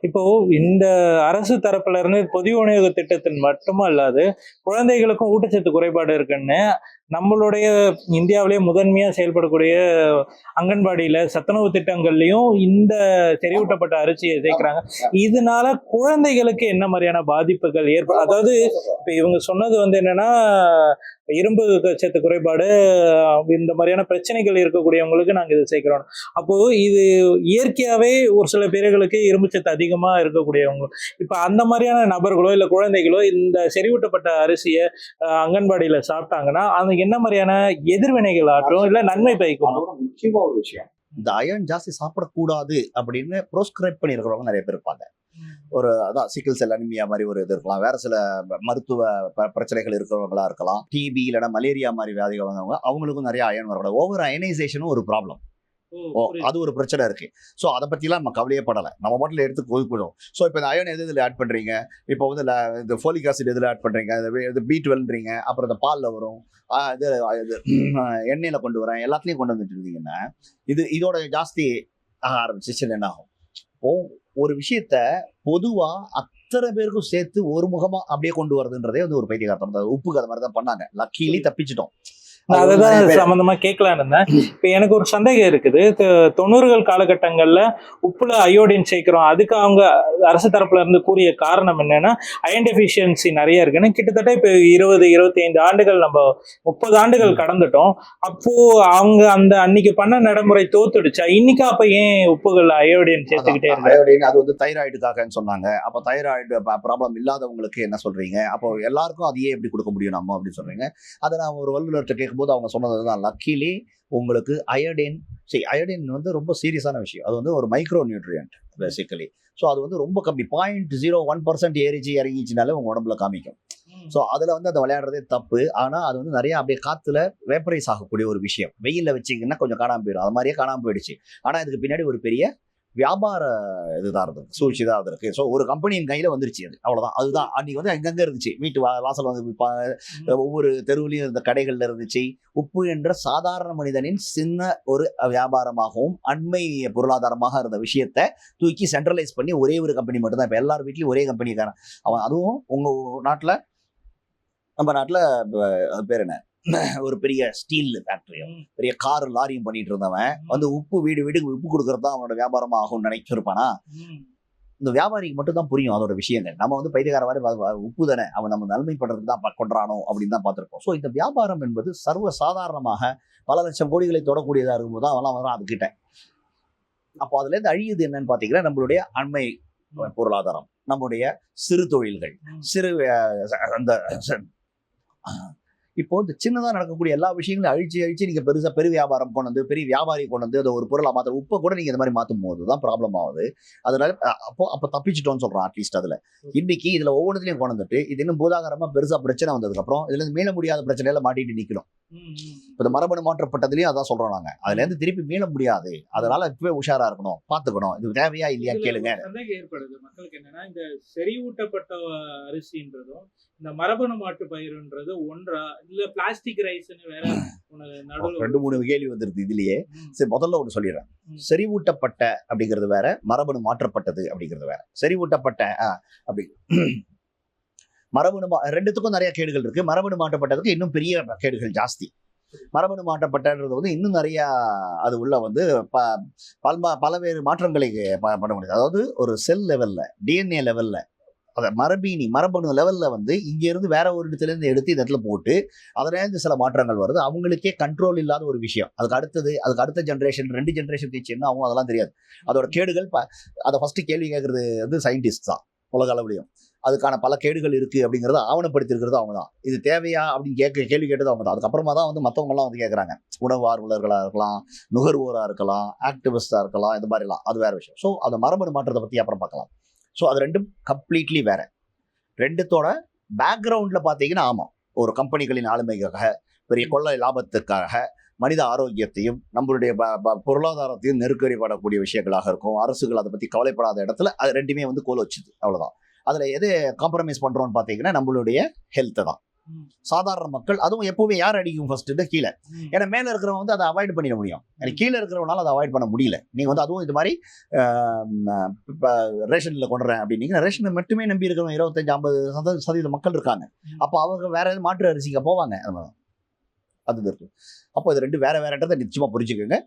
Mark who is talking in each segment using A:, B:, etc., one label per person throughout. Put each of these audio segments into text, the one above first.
A: இப்போ இந்த அரசு தரப்புல இருந்து பொது விநியோக திட்டத்தின் மட்டுமல்லாது குழந்தைகளுக்கும் ஊட்டச்சத்து குறைபாடு இருக்குன்னு நம்மளுடைய இந்தியாவிலேயே முதன்மையாக செயல்படக்கூடிய அங்கன்வாடியில சத்துணவு திட்டங்கள்லயும் இந்த செறிவூட்டப்பட்ட அரிசியை சேர்க்கிறாங்க. இதனால குழந்தைகளுக்கு என்ன மாதிரியான பாதிப்புகள் ஏற்படும் அதாவது இப்ப இவங்க சொன்னது வந்து என்னன்னா இரும்பு சத்து குறைபாடு இந்த மாதிரியான பிரச்சனைகள் இருக்கக்கூடியவங்களுக்கு நாங்க இதை சேர்க்கிறோம். அப்போ இது இயற்கையாவே ஒரு சில பேர்களுக்கு இரும்பு சத்து அதிகமா இருக்கக்கூடியவங்க. இப்ப அந்த மாதிரியான நபர்களோ இல்ல குழந்தைகளோ இந்த செறிவூட்டப்பட்ட அரிசியை அங்கன்வாடியில் அங்கன்வாடியில சாப்பிட்டாங்கன்னா அது என்ன மாதிரியான எதிர்வினைகள் ஆற்றும் இல்ல நன்மை பயக்கும்?
B: முக்கியமா ஒரு விஷயம். இந்த அயர்ன் ஜாஸ்தி சாப்பிடக்கூடாது அப்படின்னு ப்ரோஸ்கிரைப் பண்ணியிருக்கிறவங்க நிறைய பேர் இருப்பாங்க. ஒரு அதான் சிக்கல் செல் அனிமியா மாதிரி ஒரு இது இருக்கலாம். வேற சில மருத்துவ ப- பிரச்சனைகள் இருக்கிறவங்களா இருக்கலாம். டிபி இல்லைன்னா மலேரியா மாதிரி வியாதிகள் வந்தவங்க அவங்களுக்கும் நிறைய அயன் வரக்கூடாது. ஓவர் அயனைசேஷனும் ஒரு ப்ராப்ளம் அது ஒரு பிரச்சனை இருக்கு. ஸோ அதை பற்றிலாம் நம்ம கவலையே படலை. நம்ம பாட்டில் எடுத்து கொதிக்கணும் ஸோ இப்போ இந்த அயன் எது இதில் ஆட் பண்ணுறீங்க இப்போ வந்து இந்த ஃபோலிக் ஆசிட் எதில் ஆட் பண்ணுறீங்க இது பி டுவெல்ன்றீங்க அப்புறம் இந்த பாலில் வரும். இது எண்ணெயில் கொண்டு வரேன். எல்லாத்துலேயும் கொண்டு வந்துட்டு இருந்தீங்கன்னா இது இதோட ஜாஸ்தி ஆக ஆரம்பிச்சிச்சுன்னு என்ன ஆகும்? இப்போ ஒரு விஷயத்த பொதுவா அத்தனை பேருக்கும் சேர்த்து ஒரு முகமா அப்படியே கொண்டு வரதுன்றதே வந்து ஒரு பைத்தியகார்த்தம் உப்பு கதை மாதிரி தான் பண்ணாங்க லக்கிலி தப்பிச்சிட்டோம்.
A: நான் அதுதான் சம்பந்தமா கேட்கலான்னு இருந்தேன். இப்ப எனக்கு ஒரு சந்தேகம் இருக்குது. தொண்ணூறுகள் காலகட்டங்கள்ல உப்புல அயோடின் சேர்க்கிறோம். அதுக்கு அவங்க அரசு தரப்புல இருந்து கூறிய காரணம் என்னன்னா அயன் டெஃபிஷியன்சி நிறைய இருக்குன்னு கிட்டத்தட்ட இப்ப இருபது இருபத்தி ஐந்து ஆண்டுகள் நம்ம முப்பது ஆண்டுகள் கடந்துட்டோம். அப்போ அவங்க அந்த அன்னைக்கு பண்ண நடைமுறை தோத்துடுச்சா? இன்னைக்கு அப்ப ஏன் உப்புகள் அயோடின் சேர்த்துக்கிட்டே
B: அயோடின் அது வந்து தைராய்டுக்காகன்னு சொன்னாங்க. அப்போ தைராய்டு ப்ராப்ளம் இல்லாதவங்களுக்கு என்ன சொல்றீங்க? அப்போ எல்லாருக்கும் அதையே எப்படி கொடுக்க முடியும் நம்ம அப்படின்னு சொல்றீங்க. அதை நான் ஒரு வல்லுநர்கிட்ட கேட்கும்போது அவங்க சொன்னது தான் லக்கிலி உங்களுக்கு அயோடின் சரி அயோடின் வந்து ரொம்ப சீரியஸான விஷயம். அது வந்து ஒரு மைக்ரோ நியூட்ரியன்ட் பேசிக்கலி ஸோ அது வந்து ரொம்ப கம்மி. பாயிண்ட் ஜீரோ ஒன் பர்சன்ட் ஏறிச்சு இறங்கிச்சுனாலே உங்க உடம்புல காமிக்கும். ஸோ அதில் வந்து அந்த விளையாடுறதே தப்பு. ஆனால் அது வந்து நிறைய அப்படியே காற்றுல வேப்பரைஸ் ஆகக்கூடிய ஒரு விஷயம். வெயிலில் வச்சிங்கன்னா கொஞ்சம் காணாம போயிடும். அது மாதிரியே காணாம போயிடுச்சு. ஆனால் இதுக்கு பின்னாடி ஒரு பெரிய வியாபார இதுதான் இருந்தது சூழ்ச்சி தான் இருக்கு. ஸோ ஒரு கம்பெனியின் கையில் வந்துருச்சு அது. அவ்வளோதான் அதுதான். அன்னைக்கு வந்து அங்கங்கே இருந்துச்சு. வீட்டு வா வாசல் வந்து ஒவ்வொரு தெருவுலையும் இருந்த கடைகள்ல இருந்துச்சு. உப்பு என்ற சாதாரண மனிதனின் சின்ன ஒரு வியாபாரமாகவும் அண்மை பொருளாதாரமாக இருந்த விஷயத்த தூக்கி சென்ட்ரலைஸ் பண்ணி ஒரே ஒரு கம்பெனி மட்டும்தான். இப்போ எல்லார் வீட்லையும் ஒரே கம்பெனிக்காரன் அவன் அதுவும் உங்க நாட்டில் நம்ம நாட்டில் பேர் என்ன? ஒரு பெரிய ஸ்டீல் ஃபேக்டரியும். பெரிய கார் லாரியும் பண்ணிட்டு இருந்தவன். வந்து உப்பு வீடு வீடுக்கு உப்பு கொடுக்கறது தான் அவனோட வியாபாரமா ஆகும்னு நினைச்சிருப்பானா? இந்த வியாபாரிக்கு மட்டும் தான் புரியும் அதோட விஷயங்கள். நம்ம வந்து பைத்தியக்கார மாதிரி உப்பு தானே அவன் நம்ம நன்மைப்படுறதுக்கு தான் ப- கொன்றானோ அப்படின்னு தான் பார்த்துருப்போம். ஸோ இந்த வியாபாரம் என்பது சர்வ சாதாரணமாக பல லட்சம் கோடிகளை தொடக்கூடியதாக இருக்கும்போது தான் அவெல்லாம் வரான் அதுக்கிட்ட அப்போ அதுலேருந்து அழியுது என்னன்னு பார்த்தீங்கன்னா நம்மளுடைய அண்மை பொருளாதாரம் நம்முடைய சிறு தொழில்கள். சிறு அந்த இப்போ இந்த சின்னதாக நடக்கக்கூடிய எல்லா விஷயங்களையும் அழிச்சு அழிச்சு நீங்க பெருசா பெரு வியாபாரம் கொண்டு வந்து பெரிய வியாபாரி கொண்டு வந்து அதை ஒரு பொருளை மாற்ற உப்பை கூட நீங்க இந்த மாதிரி மாற்றும் போது தான் ப்ராப்ளம் ஆகுது. அதனால அப்போ அப்போ தப்பிச்சிட்டோம்னு சொல்றோம் அட்லீஸ்ட் அதுல. இன்னைக்கு இதுல ஒவ்வொன்றுலையும் கொண்டு வந்துட்டு இது இன்னும் பூதாகரமா பெருசா பிரச்சனை வந்ததுக்கு அப்புறம் இதுல இருந்து மீள முடியாத பிரச்சனையில மாட்டிட்டு நிக்கணும். இப்போ இந்த மரபணு மாற்றப்பட்டதுலயும் அதான் சொல்றோம் நாங்க. அதுல இருந்து திருப்பி மீள முடியாது. அதனால இப்பவே உஷாரா இருக்கணும். பாத்துக்கணும். இது தேவையா இல்லையா கேளுங்க.
A: ஏற்படுது. மக்களுக்கு என்னன்னா இந்த செறிவூட்டப்பட்ட அரிசின்றதும் இந்த மரபணு மாட்டு பயிருன்றது ஒன்றா? இல்ல பிளாஸ்டிக் ரைஸ்னு வேற நடுவுல
B: ரெண்டு மூணு கேள்வி வந்துருது இதுலயே. சரி முதல்ல ஒன்று சொல்லிடுறேன். செறிவூட்டப்பட்ட அப்படிங்கிறது வேற மரபணு மாற்றப்பட்டது அப்படிங்கிறது வேற. செறிவூட்டப்பட்ட அப்படி. மரபணு மா- ரெண்டுத்துக்கும் நிறைய கேடுகள் இருக்கு. மரபணு மாற்றப்பட்டதுக்கு இன்னும் பெரிய கேடுகள் ஜாஸ்தி. மரபணு மாட்டப்பட்டன்றது வந்து இன்னும் நிறைய அது உள்ள வந்து ப பல்மா பலவேறு மாற்றங்களை ப- பண்ண முடியுது. அதாவது ஒரு செல் லெவல்ல டிஎன்ஏ லெவல்ல அதை மரபீனி மரபணு லெவலில் வந்து இங்கேருந்து வேற ஒரு இடத்துலேருந்து எடுத்து இந்த இடத்துல போட்டு அதிலேருந்து சில மாற்றங்கள் வருது. அவங்களுக்கே கண்ட்ரோல் இல்லாத ஒரு விஷயம். அதுக்கு அடுத்தது அதுக்கு அடுத்த ஜென்ரேஷன் ரெண்டு ஜென்ரேஷன் கழிச்சு அவங்க அதெல்லாம் தெரியாது. அதோட கேடுகள் ப- அதை ஃபஸ்ட்டு கேள்வி கேட்குறது வந்து சயின்டிஸ்ட் தான். உலக அளவுலையும். அதுக்கான பல கேடுகள் இருக்குது அப்படிங்கிறத ஆவணப்படுத்தியிருக்கிறது அவங்க தான். இது தேவையா அப்படின்னு கேட்க கேள்வி கேட்டது அவங்க தான். அதுக்கப்புறமா தான் வந்து மற்றவங்கலாம் வந்து கேட்குறாங்க உணவு ஆர்வலர்களாக இருக்கலாம் நுகர்வோராக இருக்கலாம் ஆக்டிவிஸ்டாக இருக்கலாம் இந்த மாதிரிலாம். அது வேறு விஷயம். ஸோ அந்த மரபணு மாற்றத்தை பற்றி அப்புறம் பார்க்கலாம். ஸோ அது ரெண்டும் கம்ப்ளீட்லி வேற. ரெண்டுத்தோட பேக்ரவுண்டில் பார்த்தீங்கன்னா ஆமாம் ஒரு கம்பெனிகளின் ஆளுமைக்காக பெரிய கொள்ளை லாபத்துக்காக மனித ஆரோக்கியத்தையும் நம்மளுடைய ப- ப- பொருளாதாரத்தையும் நெருக்கடிப்படக்கூடிய விஷயங்களாக இருக்கும். அரசுகள் அதை பற்றி கவலைப்படாத இடத்துல அது ரெண்டுமே வந்து கோல் வச்சுது. அவ்வளோதான் அதுல எது காம்ப்ரமைஸ் பண்றோம்னு பார்த்தீங்கன்னா நம்மளுடைய ஹெல்த்தை தான். சாதாரண மக்கள் அதுவும் எப்பவுமே யார் அடிக்கும் ஃபர்ஸ்ட் கீழே.
A: ம்.
B: ஏன்னா மேல இருக்கிறவங்க வந்து அதை அவாய்ட் பண்ணிட முடியும். எனக்கு கீழே இருக்கிறவனால அதை அவாய்ட் பண்ண முடியல. நீங்க வந்து அதுவும் இது மாதிரி இப்போ ரேஷன்ல கொண்டுறேன் அப்படின்னீங்க ரேஷனை மட்டுமே நம்பி இருக்கிறவங்க இருபத்தஞ்சு ஐம்பது சத சதவீத மக்கள் இருக்காங்க. அப்போ அவங்க வேற எதுவும் மாற்று அரிசிக்கு போவாங்க. அது இருக்கு. அப்போ இது ரெண்டு வேற வேறன்றதை நிச்சயமா புரிஞ்சுக்கோங்க.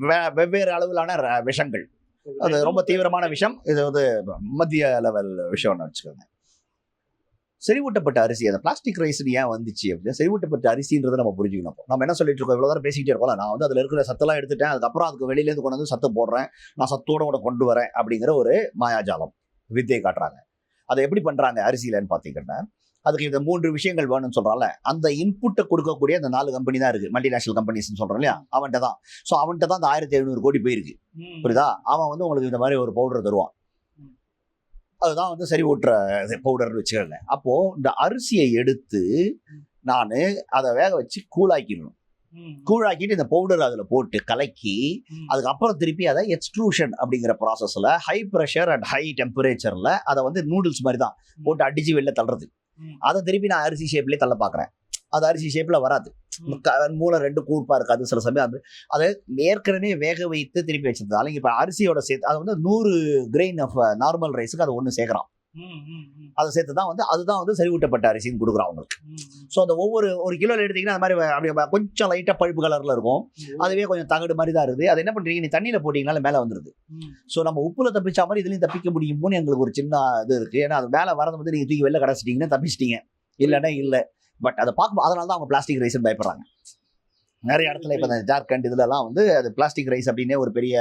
B: வே- வெவ்வேறு அளவிலான விஷங்கள். அது ரொம்ப தீவிரமான விஷயம். இது வந்து மத்திய லெவல் விஷயம்னு வச்சுக்கோங்க. செறிவூட்டப்பட்ட அரிசி அந்த பிளாஸ்டிக் ரைஸ் ஏன் வந்துச்சு அப்படின்னா செறிவூட்டப்பட்ட அரிசின்றதை நம்ம புரிஞ்சுக்கணும். நம்ம என்ன சொல்லிட்டு இருக்கோம்? இவ்வளோ நேரம் பேசிக்கிட்டே இருக்கோம்ல நான் வந்து அதில் இருக்கிற சத்தெல்லாம் எடுத்துட்டேன். அதுக்கப்புறம் அதுக்கு வெளியிலேருந்து கொண்டு வந்து சத்து போடுறேன். நான் சத்தோட கூட கொண்டு வரேன் அப்படிங்கிற ஒரு மாயாஜாலம் வித்தையை காட்டுறாங்க. அதை எப்படி பண்றாங்க அரிசியிலன்னு பார்த்தீங்கன்னா அதுக்கு இந்த மூன்று விஷயங்கள் வேணும்னு சொல்றான்ல அந்த இன்புட்டை கொடுக்கக்கூடிய அந்த நாலு கம்பெனி தான் இருக்கு மல்டிநேஷனல் கம்பெனிஸ் சொல்றோம் இல்லையா அவன்கிட்ட தான் ஸோ அவன்கிட்ட தான் அந்த ஆயிரத்தி எழுநூறு கோடி போயிருக்கு. புரியுதா அவன் வந்து உங்களுக்கு இந்த மாதிரி ஒரு பவுடர் தருவான். அதுதான் வந்து சரி ஊட்டுற பவுடர்னு வச்சுக்கோங்க அப்போ இந்த அரிசியை எடுத்து நான் அதை வேக வச்சு கூழாக்கிடணும். கூழாக்கிட்டு இந்த பவுடர் அதில் போட்டு கலக்கி. அதுக்கப்புறம் திருப்பி அதை எக்ஸ்ட்ரூஷன் அப்படிங்கிற ப்ராசஸில் ஹை ப்ரெஷர் அண்ட் ஹை டெம்பரேச்சரில் அதை வந்து நூடுல்ஸ் மாதிரி தான் போட்டு அடிச்சு வெளில தள்ளுறது. அதை திருப்பி நான் அரிசி ஷேப்லேயே தள்ள பார்க்குறேன் அது அரிசி ஷேப்பில் வராது. மூளை ரெண்டு கூர்ப்பா இருக்காது சில சமயம் அது அதை ஏற்கனவே வேக வைத்து திருப்பி வச்சிருந்தாலும் இப்போ அரிசியோட சேர்த்து அது வந்து நூறு கிரெயின் ஆஃப் நார்மல் ரைஸுக்கு அது ஒன்று சேர்க்குறான். அதை சேர்த்து தான் வந்து அதுதான் வந்து செறிவூட்டப்பட்ட அரிசின்னு கொடுக்குறான் அவங்களுக்கு. ஸோ அந்த ஒவ்வொரு ஒரு கிலோல எடுத்தீங்கன்னா அந்த மாதிரி அப்படியே கொஞ்சம் லைட்டாக பழுப்பு கலரில் இருக்கும். அதுவே கொஞ்சம் தகடு மாதிரி தான் இருக்குது. அது என்ன பண்ணுறீங்க நீ தண்ணியில் போட்டிங்கனால மேலே வந்துருது.
A: ம்.
B: ஸோ நம்ம உப்புல தப்பிச்ச மாதிரி இதுலையும் தப்பிக்க முடியுமோன்னு எங்களுக்கு ஒரு சின்ன இது இருக்குது ஏன்னா அது மேலே வரது வந்து நீங்கள் தூக்கி வெளில கடைச்சிட்டிங்கன்னா தப்பிச்சிட்டீங்க. இல்லைன்னா இல்லை. பட் அதை பார்க்கும் அதனால தான் அவங்க பிளாஸ்டிக் ரைஸ்னு பயப்படுறாங்க. நிறைய இடத்துல இப்போ இந்த ஜார்க்கண்ட் இதுலலாம் வந்து அது பிளாஸ்டிக் ரைஸ் அப்படின்னே ஒரு பெரிய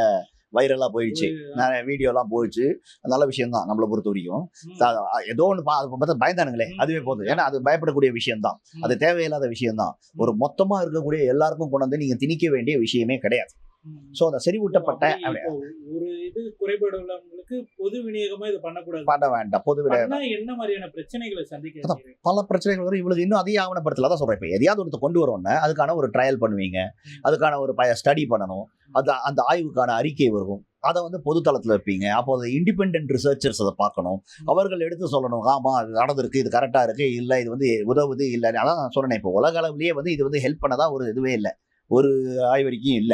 B: வைரலாக போயிடுச்சு. நிறைய வீடியோலாம் போயிடுச்சு நல்ல விஷயம் தான் நம்மளை பொறுத்த வரைக்கும். ஏதோ ஒன்று பார்த்தா பயந்தானுங்களே. அதுவே போதும். ஏன்னா அது பயப்படக்கூடிய விஷயம் தான் அது தேவையில்லாத விஷயம் தான் ஒரு மொத்தமா இருக்கக்கூடிய எல்லாருக்கும் கொண்டு வந்து நீங்க திணிக்க வேண்டிய விஷயமே கிடையாது. ஸோ அந்த செறிவூட்டப்பட்ட
A: ஒரு இது குறைபாடு உள்ளவங்களுக்கு பொது விநியோகமா இது பண்ணக்கூடாது.
B: பண்ண வேண்டாம் பொது
A: பண்ணா என்ன மாதிரியான பிரச்சனைகளை சந்திக்க?
B: பல பிரச்சனைகள் வரும். இவளுக்கு இன்னும் அதிக ஆவணப்படுத்தல. தான் சொல்றேன். இப்போ எதையாவது ஒருத்த கொண்டு வரோம்னா அதுக்கான ஒரு ட்ரையல் பண்ணுவீங்க. அதுக்கான ஒரு ஸ்டடி பண்ணணும். அது அந்த ஆய்வுக்கான அறிக்கை வரும். அதை வந்து பொதுத்தளத்தில் வைப்பீங்க. அப்போ அது இண்டிபெண்ட் ரிசர்ச்சர்ஸ் அதை பார்க்கணும். அவர்கள் எடுத்து சொல்லணும். ஆமா இது நடந்திருக்கு இது கரெக்டா இருக்கு இல்லை இது வந்து உதவுது இல்லை. அதான் நான் சொன்னேன் இப்போ உலக அளவுலயே வந்து இது வந்து ஹெல்ப் பண்ணதா ஒரு இதுவே இல்லை. ஒரு ஆய்வறிக்கையும்
A: இல்ல.